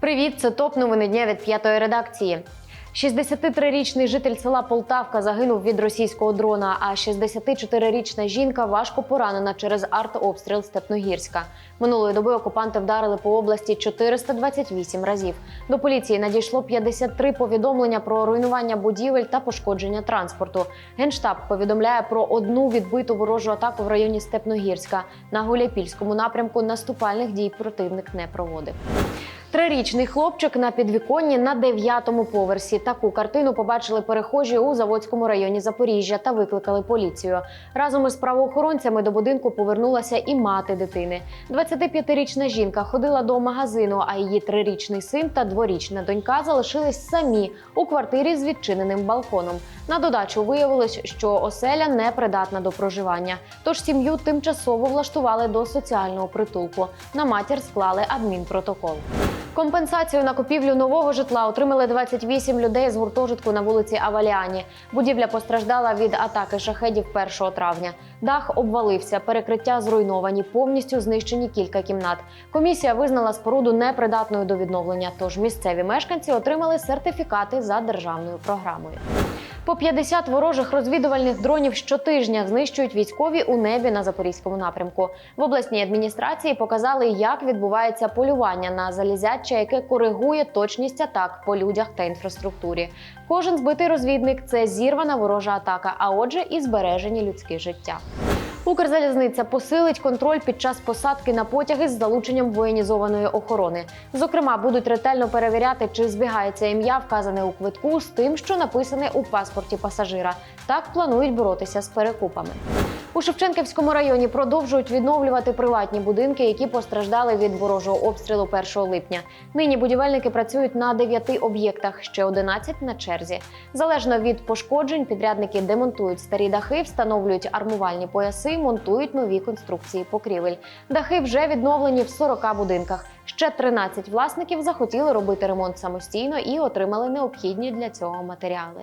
Привіт, це топ новини дня від п'ятої редакції. 63-річний житель села Полтавка загинув від російського дрона, а 64-річна жінка важко поранена через артобстріл Степногірська. Минулої доби окупанти вдарили по області 428 разів. До поліції надійшло 53 повідомлення про руйнування будівель та пошкодження транспорту. Генштаб повідомляє про одну відбиту ворожу атаку в районі Степногірська. На Гуляйпільському напрямку наступальних дій противник не проводив. Трирічний хлопчик на підвіконні на дев'ятому поверсі. Таку картину побачили перехожі у Заводському районі Запоріжжя та викликали поліцію. Разом із правоохоронцями до будинку повернулася і мати дитини. 25-річна жінка ходила до магазину, а її трирічний син та дворічна донька залишились самі у квартирі з відчиненим балконом. На додачу виявилось, що оселя не придатна до проживання. Тож сім'ю тимчасово влаштували до соціального притулку. На матір склали адмінпротокол. Компенсацію на купівлю нового житла отримали 28 людей з гуртожитку на вулиці Аваліані. Будівля постраждала від атаки шахедів 1 травня. Дах обвалився, перекриття зруйновані, повністю знищені кілька кімнат. Комісія визнала споруду непридатною до відновлення. Тож місцеві мешканці отримали сертифікати за державною програмою. По 50 ворожих розвідувальних дронів щотижня знищують військові у небі на запорізькому напрямку. В обласній адміністрації показали, як відбувається полювання на залізяче, яке коригує точність атак по людях та інфраструктурі. Кожен збитий розвідник це зірвана ворожа атака, а отже, і збережені людські життя. Укрзалізниця посилить контроль під час посадки на потяги з залученням воєнізованої охорони. Зокрема, будуть ретельно перевіряти, чи збігається ім'я, вказане у квитку, з тим, що написане у паспорті пасажира. Так планують боротися з перекупами. У Шевченківському районі продовжують відновлювати приватні будинки, які постраждали від ворожого обстрілу 1 липня. Нині будівельники працюють на 9 об'єктах, ще 11 на черзі. Залежно від пошкоджень, підрядники демонтують старі дахи, встановлюють армувальні пояси, монтують нові конструкції покрівель. Дахи вже відновлені в 40 будинках. Ще 13 власників захотіли робити ремонт самостійно і отримали необхідні для цього матеріали.